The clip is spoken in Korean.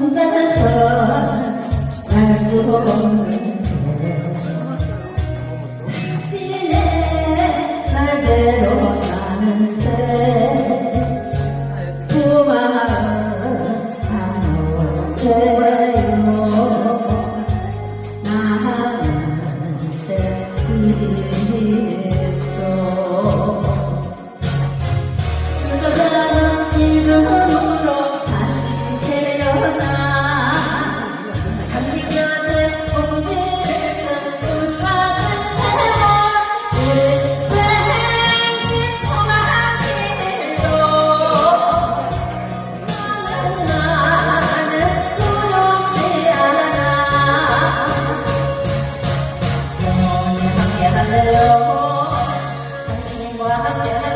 혼자서 알수 없는 새 당신의 날대로 나는 새 그만 한없대요 나는 새이죠 ลโหลว่าจะ